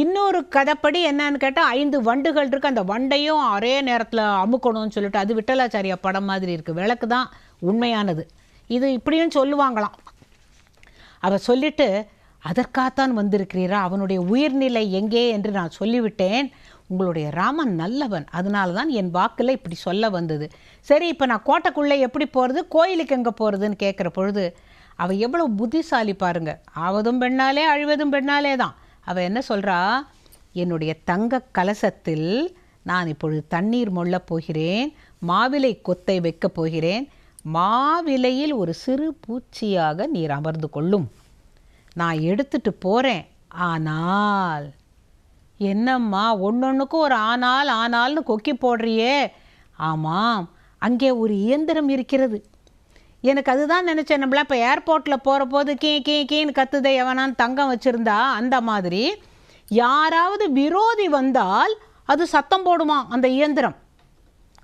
இன்னொரு கதைப்படி என்னன்னு கேட்டால் ஐந்து வண்டுகள் இருக்கு. அந்த வண்டையும் ஒரே நேரத்தில் அமுக்கணும்னு சொல்லிட்டு அது விட்டலாச்சாரியா படம் மாதிரி இருக்குது விளக்கு தான் உண்மையானது. இது இப்படியும் சொல்லுவாங்களாம். அவள் சொல்லிட்டு அதற்காகத்தான் வந்திருக்கிறீரா? அவனுடைய உயிர்நிலை எங்கே? என்று நான் சொல்லிவிட்டேன். உங்களுடைய ராமன் நல்லவன். அதனால தான் என் வாக்கில் இப்படி சொல்ல வந்தது. சரி இப்போ நான் கோட்டைக்குள்ளே எப்படி போகிறது கோயிலுக்கு எங்கே போகிறதுன்னு கேட்குற பொழுது அவள் எவ்வளோ புத்திசாலி பாருங்க. ஆவதும் பெண்ணாலே அழிவதும் பெண்ணாலே தான். அவள் என்ன சொல்கிறா என்னுடைய தங்க கலசத்தில் நான் இப்பொழுது தண்ணீர் மொள்ளப் போகிறேன் மாவிலை கொத்தை வைக்கப் போகிறேன். மாவிலையில் ஒரு சிறு பூச்சியாக நீர் அமர்ந்து கொள்ளும். நான் எடுத்துட்டு போகிறேன் ஆனால் என்னம்மா ஒன்றொன்றுக்கும் ஒரு ஆனால் ஆனால்னு கொக்கி போடுறியே. ஆமாம் அங்கே ஒரு இயந்திரம் இருக்கிறது. எனக்கு அதுதான் நினச்சேன். நம்மள இப்போ ஏர்போர்ட்டில் போகிற போது கீ கீ கீன்னு கத்துதை எவனான்னு தங்கம் வச்சுருந்தா அந்த மாதிரி யாராவது விரோதி வந்தால் அது சத்தம் போடுமா? அந்த இயந்திரம்.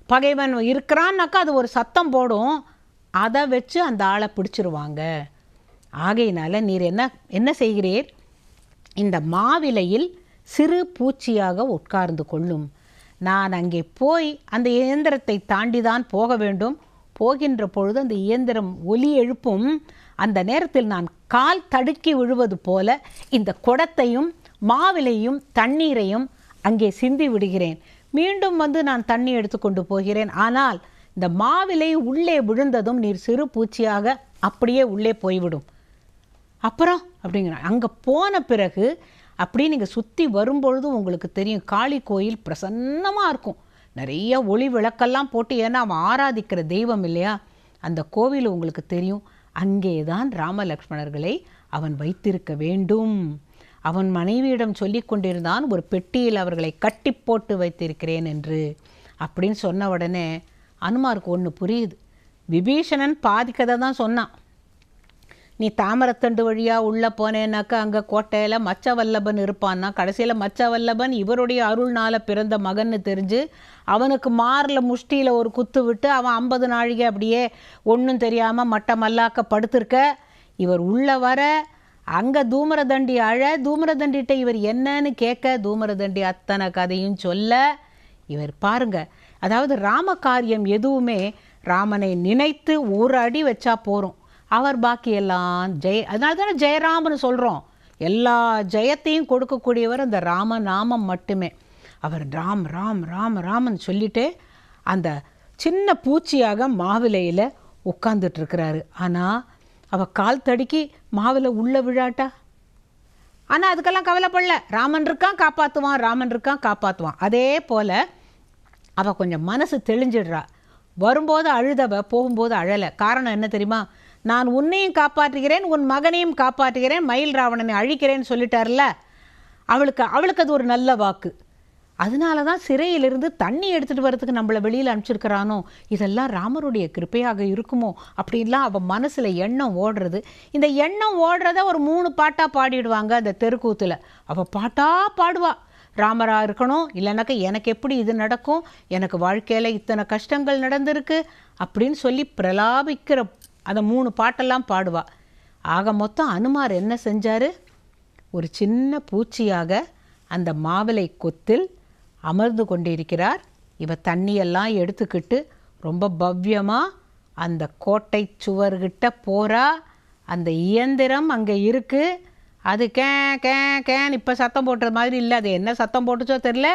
பகைவன் இருக்கிறான்னாக்கா அது ஒரு சத்தம் போடும். அதை வச்சு அந்த ஆளை பிடிச்சிருவாங்க. ஆகையினால நீர் என்ன என்ன செய்கிறீர்? இந்த மாவிலையில் சிறு பூச்சியாக உட்கார்ந்து கொள்ளும். நான் அங்கே போய் அந்த இயந்திரத்தை தாண்டி தான் போக வேண்டும். போகின்ற பொழுது அந்த இயந்திரம் ஒலி எழுப்பும். அந்த நேரத்தில் நான் கால் தடுக்கி விழுவது போல இந்த குடத்தையும் மாவிலையும் தண்ணீரையும் அங்கே சிந்தி விடுகிறேன். மீண்டும் வந்து நான் தண்ணி எடுத்துக்கொண்டு போகிறேன். ஆனால் இந்த மாவிலை உள்ளே விழுந்ததும் நீர் சிறு பூச்சியாக அப்படியே உள்ளே போய்விடும். அப்புறம்? அப்படிங்கிற அங்கே போன பிறகு அப்படியே நீங்கள் சுற்றி வரும்பொழுது உங்களுக்கு தெரியும். காளி கோயில் பிரசன்னமாக இருக்கும். நிறைய ஒளி விளக்கெல்லாம் போட்டு ஏன்னா அவன் ஆராதிக்கிற தெய்வம் இல்லையா? அந்த கோவில் உங்களுக்கு தெரியும். அங்கே தான் ராமலக்ஷ்மணர்களை அவன் வைத்திருக்க வேண்டும். அவன் மனைவியிடம் சொல்லி கொண்டிருந்தான் ஒரு பெட்டியில் அவர்களை கட்டி போட்டு வைத்திருக்கிறேன் என்று. அப்படின்னு சொன்ன உடனே அனுமாருக்கு ஒன்று புரியுது. விபீஷணன் பாதி கதை தான் சொன்னான். நீ தாமரத்தண்டு வழியாக உள்ளே போனேன்னாக்கா அங்கே கோட்டையில் மச்சவல்லபன் இருப்பான்னா கடைசியில் மச்சவல்லபன் இவருடைய அருள்னால் பிறந்த மகன்னு தெரிஞ்சு அவனுக்கு மாரில் முஷ்டியில் ஒரு குத்து விட்டு அவன் ஐம்பது நாழிகை அப்படியே ஒன்றும் தெரியாமல் மட்ட மல்லாக்க படுத்திருக்க இவர் உள்ளே வர அங்கே தூமரதண்டி அழ தூமரதண்டிகிட்ட இவர் என்னன்னு கேட்க தூமரதண்டி அத்தனை கதையும் சொல்ல. இவர் பாருங்க அதாவது ராம காரியம் எதுவுமே ராமனை நினைத்து ஒரு அடி வச்சா போகிறோம் அவர் பாக்கியெல்லாம் ஜெய அதனால தானே ஜெயராமன்னு சொல்கிறோம் எல்லா ஜெயத்தையும் கொடுக்கக்கூடியவர் அந்த ராம நாமம் மட்டுமே. அவர் ராம் ராம் ராம் ராமன் சொல்லிட்டு அந்த சின்ன பூச்சியாக மாவிலையில் உட்காந்துட்டு இருக்கிறாரு. ஆனால் அவள் கால் தடுக்கி மாவில் உள்ள விழாட்டா? ஆனால் அதுக்கெல்லாம் கவலைப்படல. ராமன் இருக்கான் காப்பாற்றுவான் ராமன் இருக்கான் காப்பாற்றுவான் அதே போல் அவள் கொஞ்சம் மனசு தெளிஞ்சிடுறா. வரும்போது அழுதவ போகும்போது அழலை. காரணம் என்ன தெரியுமா? நான் உன்னையும் காப்பாற்றுகிறேன் உன் மகனையும் காப்பாற்றுகிறேன் மயில் ராவணனை அழிக்கிறேன்னு சொல்லிட்டார்ல. அவளுக்கு அவளுக்கு அது ஒரு நல்ல வாக்கு. அதனால தான் சிறையிலிருந்து தண்ணி எடுத்துகிட்டு வரதுக்கு நம்மளை வெளியில் அனுப்பிச்சிருக்கிறானோ? இதெல்லாம் ராமருடைய கிருப்பையாக இருக்குமோ? அப்படின்லாம் அவள் மனசில் எண்ணம் ஓடுறது. இந்த எண்ணம் ஓடுறத ஒரு மூணு பாட்டாக பாடிடுவாங்க அந்த தெருக்கூத்தில். அவள் பாட்டாக பாடுவாள் ராமராக இருக்கணும் இல்லைனாக்கா எனக்கு எப்படி இது நடக்கும்? எனக்கு வாழ்க்கையில் இத்தனை கஷ்டங்கள் நடந்திருக்கு அப்படின்னு சொல்லி பிரலாபிக்கிற அந்த மூணு பாட்டெல்லாம் பாடுவா. ஆக மொத்தம் அனுமார் என்ன செஞ்சார்? ஒரு சின்ன பூச்சியாக அந்த மாவிலை கொத்தில் அமர்ந்து கொண்டிருக்கிறார். இவ தண்ணியெல்லாம் எடுத்துக்கிட்டு ரொம்ப பவ்யமாக அந்த கோட்டை சுவர்கிட்ட போகிறா அந்த இயந்திரம் அங்கே இருக்குது அது கே கே கேன் இப்போ சத்தம் போட்டுற மாதிரி இல்லை. அது என்ன சத்தம் போட்டுச்சோ தெரில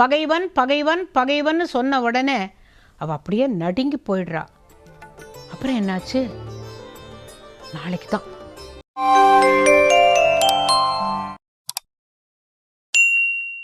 பகைவன் பகைவன் பகைவன் சொன்ன உடனே அவள் அப்படியே நடுங்கி போயிடுறா. அப்புறம் என்னாச்சு? நாளைக்கு தான்